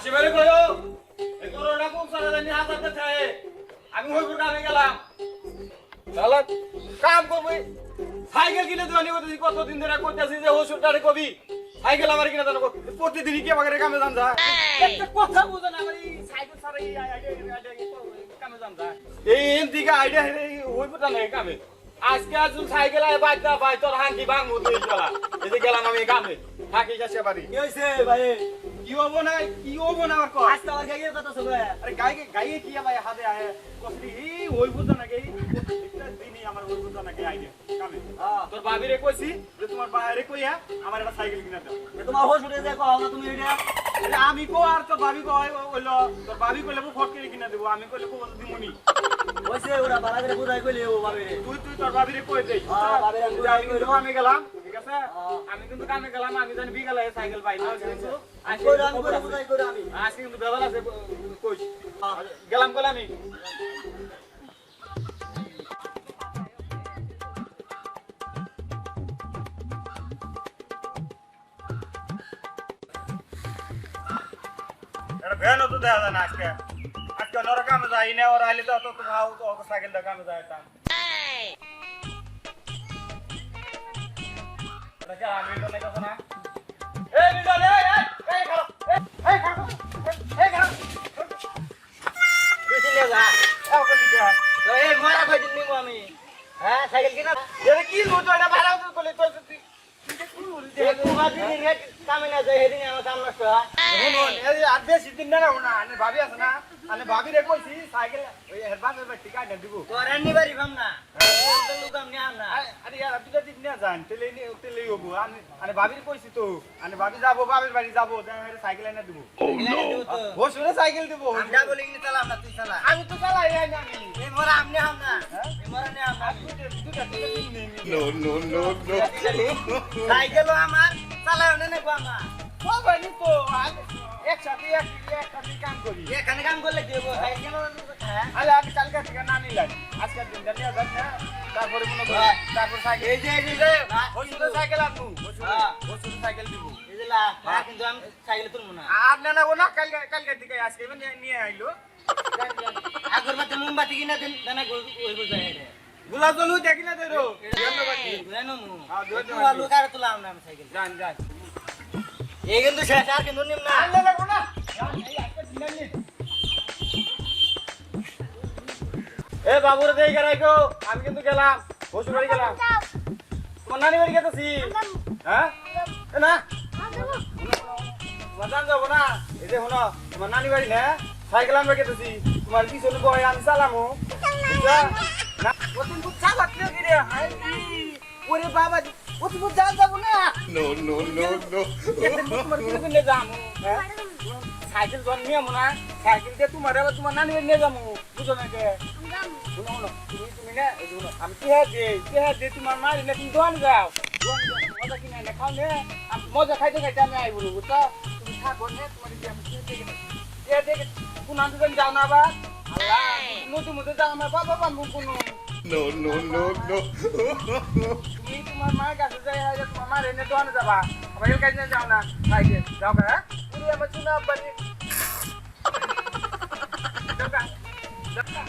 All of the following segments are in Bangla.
আশেপাশে কয়ো এই করোনা কোন সারা জানি হাজারটা থাকে আমি হইপুর কামে গেলাম। তাহলে কাম করবি? সাইকেল কিনে দেওয়ানি করতেছি কতদিন ধরে করতেছি যে ওষুধটারে কবি, সাইকেল আমার কিনে দেবো প্রতিদিনই কে বাগারে কামে যান যা একটা কথা বুঝে না, আমার এই সাইকেল ছাড়া এই কামে যান যা এই এন দিকে আইডিয়া হইপুরটা নেই কামে। আজকে আজ সাইকেল আয় বাইতা বাই তোর হাঙ্কি মুতে চলা এই গেলাম আমি কামে। থাকি যাচ্ছে বাড়ি। কি হইছে ভাই? কি হব না কি হব না আমার কর? আজ কথা আরে গায়ে গায়ে কি ভাই হাতে আয়? কসরি এই ওই বুঝা নাকি? একটা দিনই আমার ওই বুঝা নাকি আইডিয়া কামে। হ্যাঁ। তোর ভাবিরে কইছি যে তোমার বাইরে কইয়া আমার একটা সাইকেল কিনা দাও। তোমার হোশ উঠে যায় কও না তুমি এটা? আমি কো আর তোর ভাবি কই কইলো তোর ভাবি কইলে ফট করে কিনা দেবো আমি কইলে কো দিমুনি। হইছে ওরা বালা করে বুঝাই কইলে ও তুই তুই তোর ভাবিরে কই দেই হ্যাঁ, আমি আমি গেলাম। আছে। আমি কিন্তু কামে গেলাম আমি জানি বিকালে সাইকেল পাই কিন্তু আজকে কিন্তু বেলা আছে কই গেলাম কইলাম আমি? এটা ভ্যানও তো দেখা যায় না আজকে। আজকে অন্যরা কামে যাই না ওরা আইলে তো অত ভাও তো ওকে সাইকেলটা কামে যায় কামে না যায় হেদিন আমার কাম নষ্ট শুনুন এই আর বেশি দিন না না আনে ভাবি আছে না আনে ভাবি রে কইছি দিব। তো ভাবির কইছি আনে ভাবি যাব ভাবির বাড়ি যাব তাহলে সাইকেল এনে দিব ও শুনে সাইকেল দিব আমি আমি তো চালাই আমি। এই মরা আমনে হাম না। এই মরা নে হাম না। আমি দুটা দুটা দিন নেই No, no, no, no. সাইকেলও আমার চালাও না নেব আমার। একসাথে এক একসাথে কাম করি এখানে কাম করলে কি হব? সাইকেল হ্যাঁ। আরে আমি কালকে থেকে না নিলাম আজকের দিনটা নিয়ে যান তারপরে মনে করো তারপর সাইকেল এই যে এই যে ওই সাইকেল আনব। হ্যাঁ। সাইকেল দিব। এই যে লা হ্যাঁ। কিন্তু আমি সাইকেল তুলবো না। আর না না ও না কালকে কালকে আজকে নিয়ে আইলো। আগরবাতি মোমবাতি কিনা দেন ওই গো যায় রে গোলাপ জলু দেখি না তোর জানো মু হ্যাঁ, তুই দুয়ার। লোক আর তুলাম না সাইকেল যান যান। এই কিন্তু শেষ আর নিম না। এ বাবুরে দেই গেলাই গো আমি কিন্তু গেলাম বসু বাড়ি গেলাম। তোমার নানি বাড়ি গেতেছি। হ্যাঁ? না। মজান যাব না। এই যে শোনো তোমার নানি বাড়ি না সাইকেল আমরা গেতেছি। তোমার পিছনে বয় আমি চালামো? না ও তুমি বুঝছা লাগল কি রে? হাই ওরে বাবা ও তুমি জান যাব না? No, no, no, no. তোমার পিছনে নিয়ে যাব হ্যাঁ? সাইকেল জন নিয়ে না। সাইকেল দিয়ে তোমার আবার তোমার নানি বাড়ি নিয়ে যাব। বুঝো না কে? শুনো শুনো তুমি তুমি না শুনো আমি কি দে কি দে তোমার মা না তুমি যাও। যাও মজা কিনে না খাও নে। আমি মজা খাইতে খাইতে আমি আইবো বুঝছ? তুমি থাকো নে তোমার আমি এ কোন আন্দোলন যাও না আবার? আল্লাহ নতুন মতো যাও না বাবা বাবু কোনো No, no, no, no. তুমি তোমার মায়ের কাছে যাই হয় তোমার মা রেনে দোয়ানে যাবা। আমার এর কাছে যাও না যাও না হ্যাঁ? আমার চুনা বাড়ি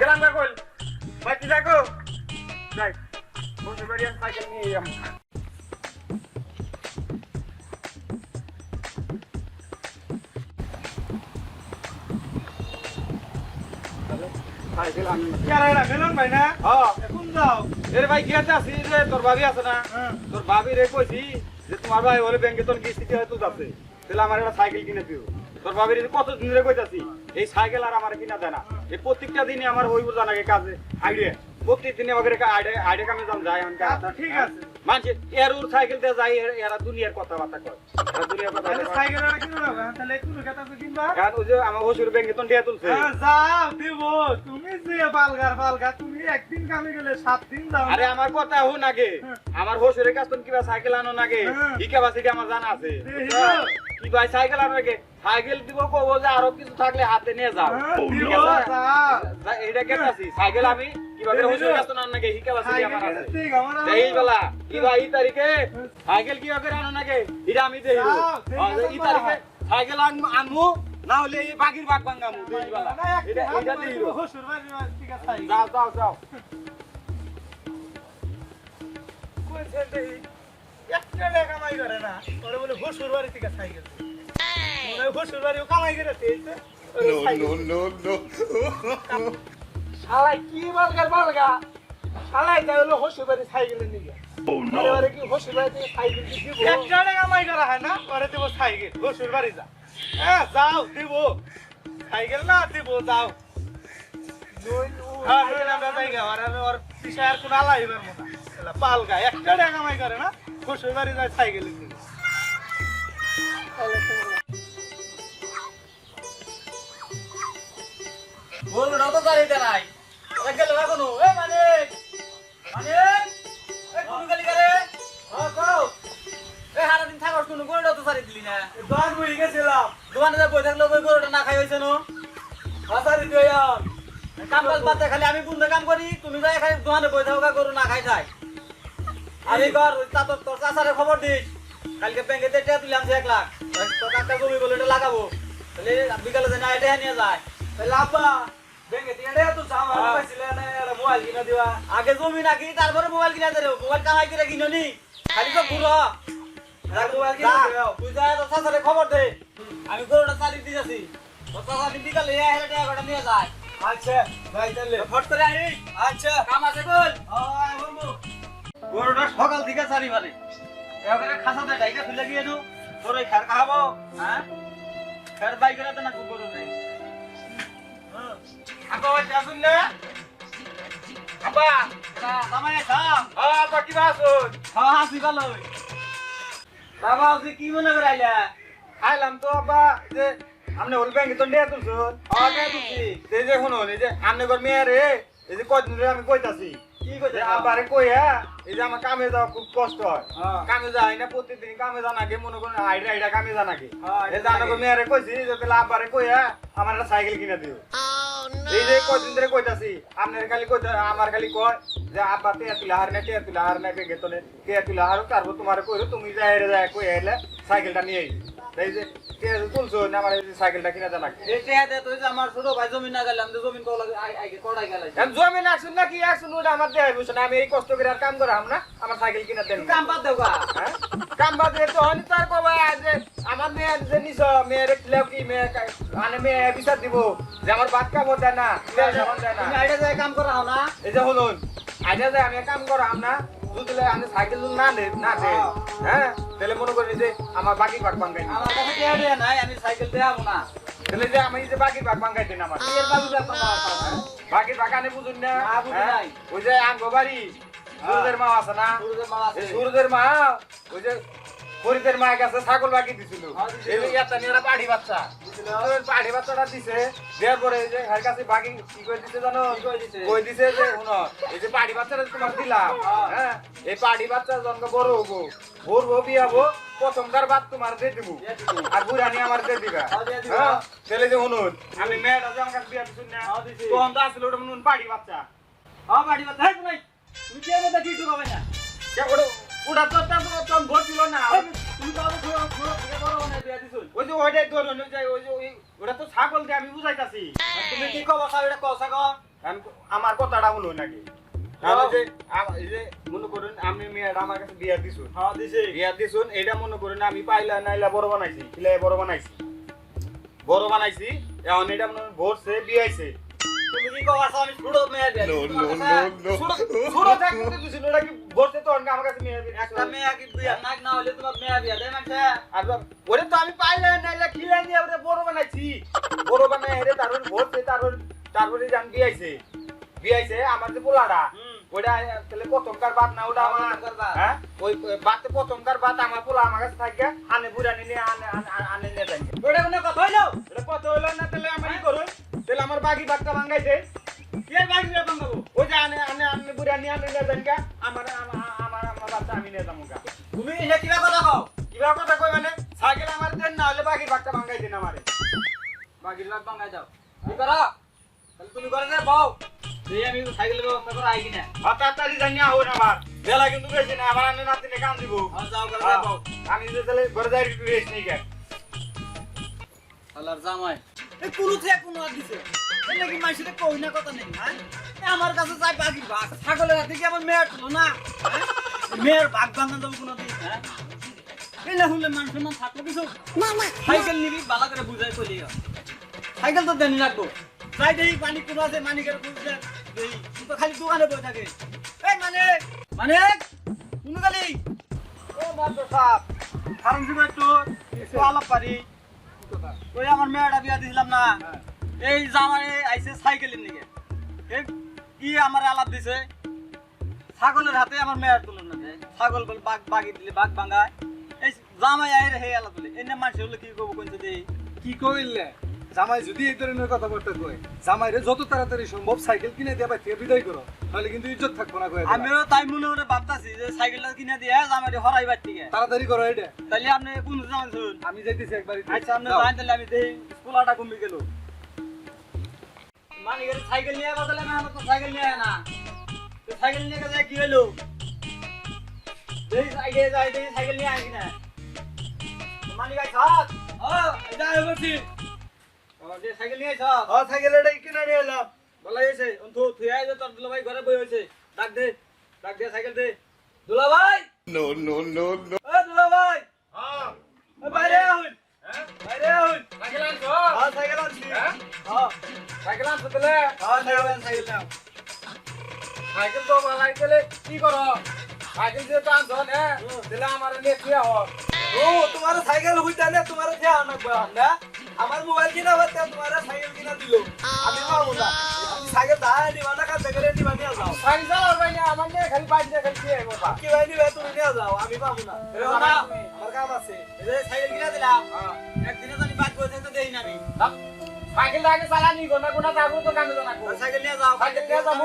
গেলাম না কল বাড়ি থাকো যাই বসে বাড়ি আমি সাইকেল নিয়ে যাব সাইকেল আমি মেলন ভাই না? হ্যাঁ। এখন যাও। এর ভাই কি আছে? রে তোর ভাবি আছে না? তোর ভাবি রে কইছি যে তোমার ভাই বলে ব্যাংকে তোর কিস্তিতে হয়তো যাচ্ছে। তাহলে আমার একটা সাইকেল কিনে দিও। তোর ভাবির কত দিন ধরে কইতাছি এই সাইকেল আর আমার কিনা দেয় না। এই প্রত্যেকটা দিনে আমার হইব জানাকে কাজে। আইডিয়া। প্রত্যেক দিনে আমাকে আইডিয়া কামে যান যায় আচ্ছা, ঠিক আছে। মানছে এর ওর সাইকেল দিয়ে যাই এর- এরা দুনিয়ার কথাবার্তা কয়। এরা দুনিয়ার কথা তাহলে সাইকেল আর কিনো না তাহলে একটু কথা তো কিনবা। কারণ ওই যে আমার হসুর ব্যাংকে তো দিয়া তুলছে। হ্যাঁ, যাও দেব। তুমি যে বালগার বালগা তুমি একদিন কামে গেলে সাত দিন যাও আরে আমার কথা হো নাগে আমার হসুরের কাছ কিবা সাইকেল আনো নাগে হ্যাঁ। কি আমার জানা আছে। কি ভাই সাইকেল আনো নাগে সাইকেল দিব কবো যে আরও কিছু থাকলে হাতে নিয়ে যাও। হ্যাঁ, ঠিক দিব, আছে? সাইকেল আমি কীভাবে দেহি হসুরের না। কি ক্যাপাসিটি আমার আছে। ঠিক আমার আছে। এই বেলা কি ভাই এই তারিখে সাইকেল কীভাবে আনো নাগে এটা আমি আছে, এই তারিখে সাইকেল আনমু আনমু না হলে এই বাকির বাঘ ভাঙ্গামু দুই বেলা। এটা এটা দিই শ্বশুর ঠিক আছে, যাও যাও যাও। কইছে যে এই একটা টাকা কামাই করে না, ওরে বলে শ্বশুর বাড়ি থেকে। মনে হয় বাড়িও কামাই করে. শালাই কি বালগার বালগা শালাই তাই হলো শ্বশুর বাড়ি সাইকেলে নিয়ে কি শ্বশুর বাড়ি থেকে সাইকেল দিব? একটা টাকা কামাই করা হয় না ওরে দিব সাইকেল বাড়ি যা। হ্যাঁ যাও দিব। সাইকেল না দিব যাও। হ্যাঁ আমরা যাই গা, আর- ওর পিছায় আর কোনো আলাই পালগা, একটা টাকা কামাই করে না, শ্বশুর বাড়ি যায় সাইকেলে নিয়ে। তো গাড়িতে নাই। গেল এখনও। এ মানে মানে এ কোন গালি করে? এ হারা দিন থাকার শুনো গরুটা তো সারি দিলি না। দোকান বই গেছিলাম, দোকানে যা বই থাকলে ওই গরুটা না খাই হয়েছে নো? হাজারি দিয়ে কাম কাজ খালি আমি বুনতে কাম করি। তুমি যাই খালি দোকানে বই থাকা গরু না খাই যায়। আমি কর তা তোর তোর চাচারে খবর দিস। কালকে ব্যাংকে টেটা তুলে আনছি এক লাখ। তোর কাকা জমি বলে এটা লাগাবো। তাহলে বিকালে যে না এটা নিয়ে যায়। তাহলে আব্বা, ব্যাংকে দিয়ে দেয়া তো পাইছিলে না, একটা মোবাইল কিনে দিবা। আগে জমি নাকি তারপরে মোবাইল কিনা দেবে। মোবাইল কামাই করে কিনো নি? খালি তো ঘুরো মোবাইল কিনে দিও। তুই যা তোর চাচারে খবর দে। আমি গরুটা চালি দিয়েছি তোর চাচা বিকালে এ হেলে নিয়ে যায়। আচ্ছা, যাই তাহলে। ফট করে আই আচ্ছা, কাম আছে কল আয় বন্ধু। গরুটা সকাল থেকে চারি মানে এবারে খাসাতে ডাইকা খুলে গিয়ে দু তোর ওই খার খাব হ্যাঁ? খার বাই করে তো না গরু নেই। আব্বা ওই আসুন না। আব্বা জামাই খা হ্যাঁ কি হ্যাঁ ভালো বাবা তুই কি মনে করে আইলা? খাইলাম তো আব্বা যে আপনি হল ব্যাংকে তো নিয়ে তুলছুন হ্যাঁ। তুই এই যে শুনুন এই যে আপনি ঘর মেয়ে রে এই যে কদিন ধরে আমি কইতাছি। কি আব্বারে কই হ্যাঁ এই যে আমার কামে যাওয়া খুব কষ্ট হয়। হ্যাঁ। কামে যাই না প্রতিদিন কামে যা নাকি মনে করেন আইডা আইডা কামে যা নাকি হ্যাঁ, এই আমাকে কইছি যে তাহলে আব্বারে কই হ্যাঁ আমার একটা সাইকেল কিনে দিও। এই যে কদিন ধরে কইতাছি আপনার খালি আমার খালি কয় যে আব্বা তে তুলা হার না তে তুলা হার না বেগে তোনে তে তুলা হার তারপর তোমারে কইরো তুমি যাই রে যাই কই আইলে সাইকেলটা নিয়ে এই যে তুলছো? আমার এই সাইকেলটা কিনে দেন এই টেহাতে তুই আমার ছোট ভাই জমি না গেলাম তো জমিন কল আগে কড়াই গেলাই। জমি না শুন না কি আসুন ওটা আমার দেয় বুঝছ না আমি এই কষ্ট করে আর কাম করাম না আমার সাইকেল কিনে দেন। কাম বাদ দেও গা। হ্যাঁ? কাম বাদ দিয়ে তো হনি তার কবা যে আমার মেয়ে যে নিছ মেয়ের লেও কি মেয়ে মানে মেয়ে বিচার দিব যে আমার বাদ কাম দেয় না দেয় না। তুমি আইডা যায় কাম না? এই যে শুনুন আজকে যে আমি কাম করাম না বুঝলে আমি সাইকেল না নে না দে হ্যাঁ। তাহলে মনে করি যে আমার বাকি ভাগ ভাঙ্গাই দিন। আমার কাছে দেয়া দেয়া নাই আমি সাইকেল দেয়াবো না। তাহলে যে আমি যে বাকি ভাগ ভাঙ্গাই দেন আমার। এর কথা আছে বাকি ভাগ আনে বুঝুন না। না, হ্যাঁ? নাই। ওই যে আঙ্গো বাড়ি সুরদের মা আছে না? পুরুষের মা আছে। সুরদের মা ওই যে ফরিদের মায়ের কাছে ছাগল বাকি দিছিল হ্যাঁ, পাড়ি বাচ্চা পাড়ি বাচ্চাটা দিছে দেওয়ার পরে যে হার কাছে বাকি কি করে দিছে জানো দিছে? কই দিছে যে এই যে পাড়ি বাচ্চাটা তোমার দিলাম হ্যাঁ। হ্যাঁ এই পাড়ি বাচ্চা যখন বড় হব ভোর হব বিয়াবো প্রথমকার বাদ তোমার দিয়ে দিব। আর বুড়ানি আমার দিয়ে দিবা হ্যাঁ। হ্যাঁ তাহলে যে শুনুন আমি মেয়েটা যে আমার বিয়া দিছুন না হ্যাঁ, দিছি। তখন তো আসলে ওটা মনে হয় পাড়ি বাচ্চা হ্যাঁ বাদ থাক তুমি কে মধ্যে কি ঢুকাবে না কে ওটা- তো তো তো ভোট না। তুমি তো আবার ছোট ছোট থেকে বড় বানাই বিয়া দিছুন ওই যে ওইটাই তোর হলো যে ওই যে ওটা তো ছাগল দিয়ে আমি বুঝাইতাছি। তুমি কি কবা সাহেব এটা কসা কও আমার কথাটা শুনো নাকি? ওই আম- মনে হ্যাঁ দিছি। করুন আমি পাইলা নাইলা বড় বানাইছি বড় বানাইছি। বড় বানাইছি এখন এটা ভোরছে বিয়াইছে। তুমি কি কবা আমি ছোট মেয়ে দিছি। ছোট. ছোট থাকতে দিছুন ওটা কি ভোরছে তো আমার কাছে মেয়ে বিয়া একটা মেয়ে কি বিয়া নাক না হলে তোমার মেয়ে বিয়া দেয় মানছে আর ওরে তো আমি পাইলা নাইলা খিলাই নিয়ে ওরে বড় বানাইছি। বড় বানাই হেরে তারপর ভোরছে তারপর তারপরে জান বিয়াইছে। বিয়াইছে আমার যে পোলাটা ওটা তাহলে প্রথমকার বাদ না ওটা আমার হ্যাঁ? ওই বাতে প্রথমকার বাদ আমার পোলা আমার কাছে থাকে। আনে বুড়ানি নিয়ে আনে আনে- আনে- আনে নিয়ে যাই ওটা কোনো কথা হইল? এটা কত হলো না তাহলে আমি কি করুন তাহলে আমার বাকি বাদটা ভাঙ্গাই দে কে বাড়ি বিয়া ওই যে আনে আনে আনে বুড়ানি আনে নিয়ে যাই গা আমার আমার আমার বাগির লাগ বাঙ্গাই কি করো? তাহলে তুমি করে দে বউ। তুই আমি সাইকেলের ব্যবস্থা করে আই কিনা। আর তাড়াতাড়ি জানি আহুন আমার। বেলা কিন্তু বেশি না আমার আনে নাতিনে কাম দিব। আর যাও করে বউ আমি যে তাহলে ঘরে যাই একটু রেস্ট নিয়ে গে শালার জামাই। এই কোনো থেকে কোনো আর দিছে? নাকি মাইসিতে কই না কথা নেই হ্যাঁ? আমার কাছে যাই বাকি ভাগ ছাগলের হাতে কি আমার মেয়ের তুলো না? হ্যাঁ? মেয়ের ভাগ ভাঙা যাব কোনো দিন হ্যাঁ? এই না হলে মান সম্মান থাকল কিছু? সাইকেল নিবি বালা করে বুঝাই কইলি। সাইকেল তো দেনি রাখব যাই দেই পানি কোনো আছে, মানিকের দেই তো খালি দোকানে বসে থাকে। এই মানে মানে কোনো গালি? বিয়া দিছিলাম না। এই জামাই আইছে সাইকেলের নিকে। কি আমার আলাপ দিছে? ছাগলের হাতে আমার মেয়ের তুলনা দেয় ছাগল বল বাঘ বাগি দিলে বাঘ ভাঙায়। এই জামাই আইর হে আলাপ দিলে এনে মানুষ হলে কি করব কোনছে দেই কি কইলে? জামাই যদি এই ধরনের কথাবার্তা কয় জামাইরে যত তাড়াতাড়ি সম্ভব সাইকেল কিনে দিয়ে বাইরে থেকে বিদায় করো। তাহলে কিন্তু ইজ্জত থাকব না কয়ে আমিও তাই মনে মনে ভাবতাছি যে সাইকেলটা কিনে দিয়ে জামাই হরাই বাড়ি থেকে। তাড়াতাড়ি করো এটা। তাহলে আপনি কোন জামান শুন আমি যাইতেছি একবার আচ্ছা আপনি জানেন তাহলে আমি দেই স্কুলাটা কমে গেল। মানিকের সাইকেল নিয়ে বদলে না আমার তো সাইকেল নিয়ে আয় না। তো সাইকেল নিয়ে গেছে কি হলো দেই সাইকেল যাই দেই সাইকেল নিয়ে আয় কিনা। মানিক আই সাত ও এটা আয় বলছি। যে সাইকেল নিয়ে আইছ? ও সাইকেল এটা কিনে নিয়ে এলাম বলা হয়েছে অন্তু তুই আয় যে তোর দুলা ভাই ঘরে বই হয়েছে ডাক দে ডাক দে সাইকেল দে। দুলা ভাই no. ও দুলা ভাই হ্যাঁ বাইরে আহুন। বাইরে আহুন। সাইকেল আনছো? হ্যাঁ সাইকেল আনছি। হ্যাঁ? হ্যাঁ সাইকেল আনছো তাহলে? হ্যাঁ সাইকেল আন সাইকেল নাও সাইকেল তো বালাই গেলে কি করো? সাইকেল যেহেতু আনছো হ্যাঁ? তাহলে আমার নিয়ে কি হোক ও তোমার সাইকেল হইতা না তোমার ধ্যান রাখব না? আমার মোবাইল কিনা হতে তোমার সাইকেল কিনা দিল। আমি পাবো না। সাইকেল দাঁড়ায় নিবা না কাছে করে নিবা নিয়ে যাও। সাইকেল চালাও ভাই আমার নিয়ে খালি বাইক দিয়ে খালি দিয়ে বাবা কি ভাই নিবে তুমি নিয়ে যাও। আমি পাবো না। এরকম না। আমার কাম আছে। এই সাইকেল কিনা দিলাম একদিনে জানি বাদ করে থাকতে দেই না আমি। সাইকেল আগে চালানি গোনা গোনা যাব তো কামে জানা আর সাইকেল নিয়ে যাও সাইকেল নিয়ে যাব।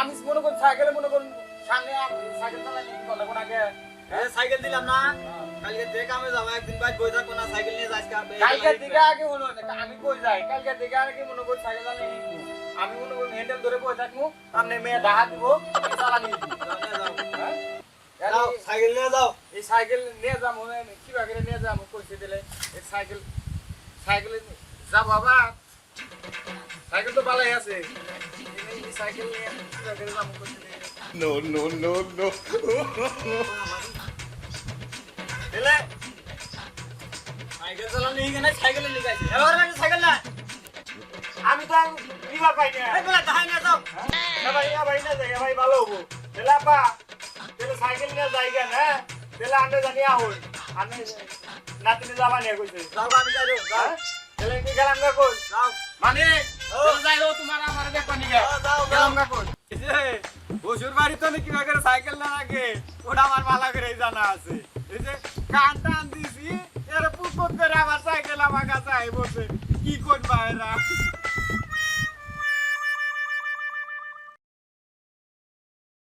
আমি মনে করি সাইকেলে মনে করি সামনে সাইকেল চালানি গোনা এই যে সাইকেল দিলাম না। কালকে যে কামে যাব একদিন বাদ বই থাকব না সাইকেল নিয়ে যাস কালকে দিকে আগে হলো না আমি কই যাই? কালকে দিকে আগে মনে করি সাইকেল চালানি আমি মনে করি হ্যান্ডেল ধরে বসে থাকব সামনে মেয়ে ডাহা দিব আমি চালানি দিব হ্যাঁ? যাও সাইকেল নিয়ে যাও। এই সাইকেল নিয়ে যাব কীভাবে করে নিয়ে যাব কইছে দিলে। এই সাইকেল সাইকেলে যাব বাবা সাইকেল তো ভালোই আছে। সাইকেল নিয়ে কীভাবে করে যাব কইছে দিলে। No, no, no, আমি তো নিবা পাই না। না না ভাই ভালো হব। তাহলে সাইকেল নিয়ে কেন হ্যাঁ তাহলে আন্ডে জানি আহুন আমি নাতিনি যাবা নিয়ে কইছে যাও আমি যাই যাও। হ্যাঁ তাহলে কি গেলাম না কই? যাও। মানে যাই হোক তোমার আমার দেখো নিগে যাও গেলাম না কোন বসুর বাড়ি তো নাকি সাইকেল না লাগে ওটা আমার ভালো করে জানা আছে। এই যে কান টান দিছি, এর পুকুর করে আবার সাইকেল আমার কাছে আই বসে কি করবা এরা?